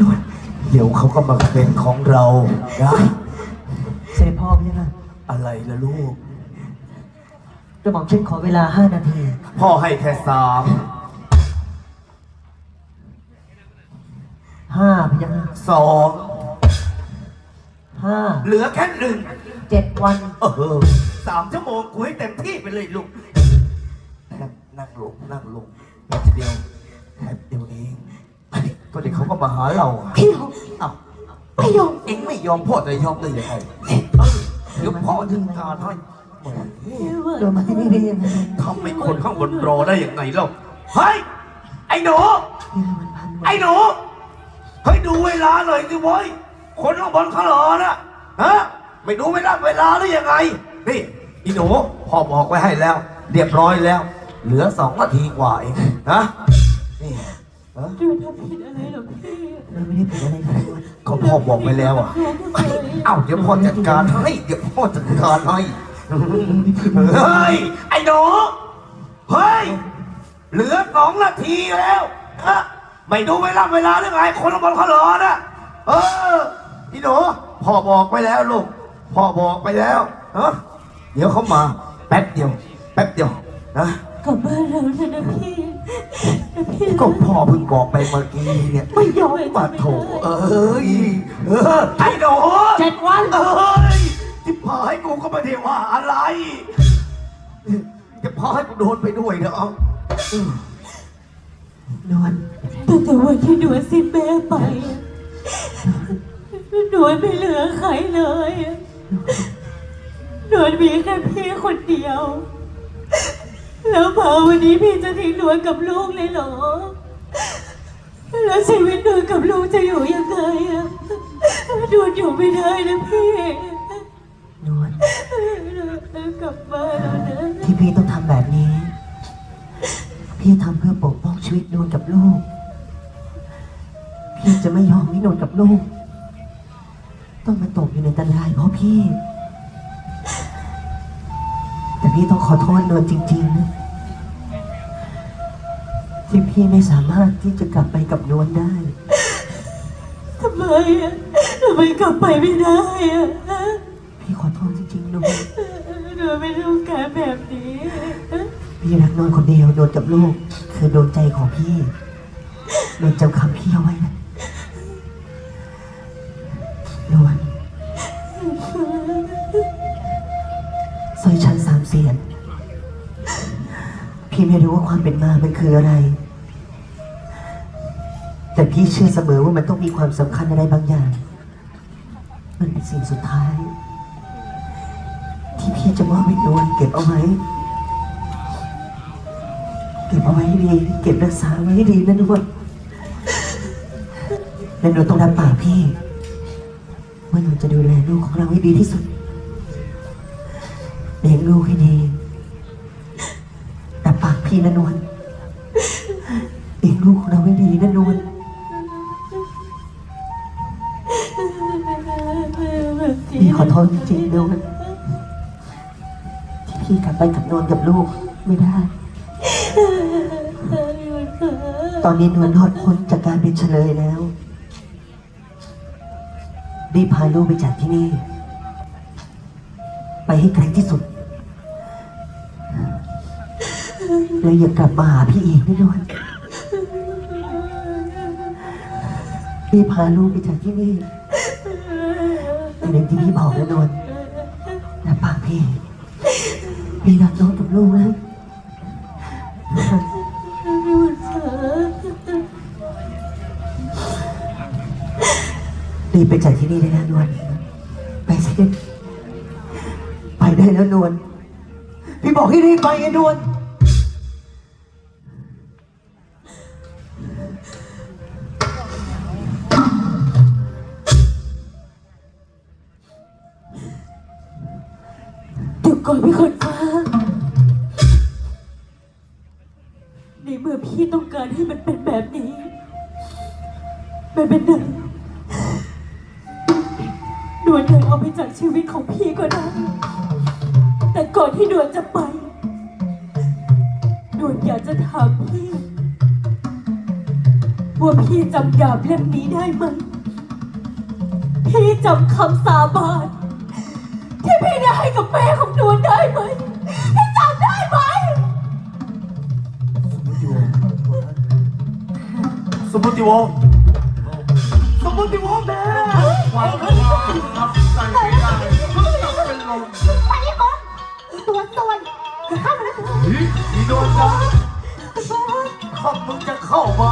นวลเดี๋ยวเขาก็มาเป็นของเราได้เสด็จพ่อพี่ค่ะอะไรล่ะลูก กระหม่อมฉันขอเวลาห้านาที พ่อให้แค่สามห้าพยาค่ะสองห้าเหลือแค่หนึ่งเจ็ดวัน เออสามชั่วโมงกูให้เต็มที่ไปเลยลูกนั่งนั่งลงนั่งลงแป๊บเดียวแป๊บเดียวเอง ก็เดี๋ยวเขาก็มาหาเราพี่หงอ้าวไม่ยอมเอ็งไม่ยอมพ่อจะยอมได้ยังไงเออเดี๋ยวพ่อถึงการให้แหมโดนมาที่นี่ได้ยังไงทำให้คนข้างบนรอได้ยังไงเล่าเฮ้ยไอ้หนูพี่ละมันพันวัไอ้นหนูเฮ้ยดูเวลาหน่อยสิเว้ยคนข้างบนเขารอนะฮะไม่ดูเวลาเวลาหรือยังไงนี่อีหนูพ่อบอกไว้ให้แล้ว เรียบร้อยแล้ว เหลือสองนาทีกว่าเองนะนี่ ฮะดูทำผิดอะไรหรอพี่เราไม่ได้ผิดอะไรกันนวลก็พ่อบอกไว้แล้วอะ เอ้าเดี๋ยวพ่อจัดการให้ เดี๋ยวพ่อจัดการให้ เฮ้ย ไอ้หนูเฮ้ย เหลือสองนาทีแล้วฮะไม่ดูเวลาเวลาหรือไง คนข้างบนเขารอนะเอออีหนูพ่อบอกไปแล้วลูก พ่อบอกไปแล้วเออเดี๋ยวเขามา แป๊บเดียว แป๊บเดียวนะ กลับบ้านเราเถอะนะพี่นะพี่ก็พ่อเพิ่งบอกไปเมื่อกี้เนี่ยไม่ยอมมาโถเอ้ยเออไอ้หนูเจ็ดวันเอ้ยที่พาให้กูก็ไม่ได้ว่าอะไรจะพาให้กูโดนไปด้วยเนอะเอานวลตั้งแต่วันที่หนูสิ้นแม่ไปอะหนูไม่เหลือใครเลยอะหนูมีแค่พี่คนเดียว แล้วพอวันนี้พี่จะทิ้งหนูกับลูกเลยเหรอ แล้วชีวิตหนูกับลูกจะอยู่ยังไงอะหนูอยู่ไม่ได้นะพี่นวลกลับบ้านแล้วนะที่พี่ต้องทำแบบนี้ พี่ทำเพื่อปกป้องชีวิตนวลกับลูก พี่จะไม่ยอมให้นวลกับลูก ต้องมาตกอยู่ในอันตรายเพราะพี่แต่ พี่ต้องขอโทษนวลจริงๆนะที่พี่ไม่สามารถที่จะกลับไปกับนวลได้ ทำไมอะทำไมกลับไปไม่ได้อะพี่ขอโทษจริงๆนวลหนูไม่ต้องการแบบนี้พี่รักนวลคนเดียวนวลกับลูก คือดวงใจของพี่นวลจำคำพี่เอาไว้นะ เสียน พี่ไม่รู้ว่าความเป็นมามันคืออะไร แต่พี่เชื่อเสมอว่ามันต้องมีความสำคัญอะไรบางอย่าง มันเป็นสิ่งสุดท้าย ที่พี่จะมอบให้นวลเก็บเอาไว้ เก็บเอาไว้ให้ดี เก็บรักษาไว้ให้ดีนะนวลและนวลต้องรับปากพี่ว่าหนูจะดูแลลูกของเราให้ดีที่สุด เลี้ยงลูกให้ดี แต่ปากพี่นะนวลเลี้ยงลูกของเราให้ดีนะนวลพี่ขอโทษจริงๆนวลที่พี่กลับไปกับนวลกับลูกไม่ได้ ตอนนี้นวลรอดพ้นจากการเป็นเฉลยแล้วรีบพาลูกไปจากที่นี่ ไปให้ไกลที่สุด แล้วอย่ากลับมาหาพี่อีกนะนวลรีบพาลูกไปจากที่นี่แต่อย่างที่พี่บอกนะนวลนะปากพี่พี่รักน้องกับลูกนะรีบไปจากที่นี่ได้แล้วนวลไปสิไปได้แล้วนวลพี่บอกให้รีบไปไงนวล เดี๋ยวก่อนพี่คนฟ้าในเมื่อพี่ต้องการให้มันเป็นแบบนี้ไม่เป็นไรดวนเดินเอาไปจากชีวิตของพี่ก็ได้ แต่ก่อนที่ดวนจะไป ดวนอยากจะถามพี่ ว่าพี่จำดาบเล่มนี้ได้ไหมพี่จำคำสาบานที่พี่ได้ให้กับแม่ของนวลได้ไหมพี่จำได้ไหม สมุติวงศ์สมุติวงศ์แม่ความว่ารับใจไม่ได้ต้องเป็นลมไปให้หมดตัวตัวเข้ามาแล้วอีโดนจับถ้ามึงจะเข้ามา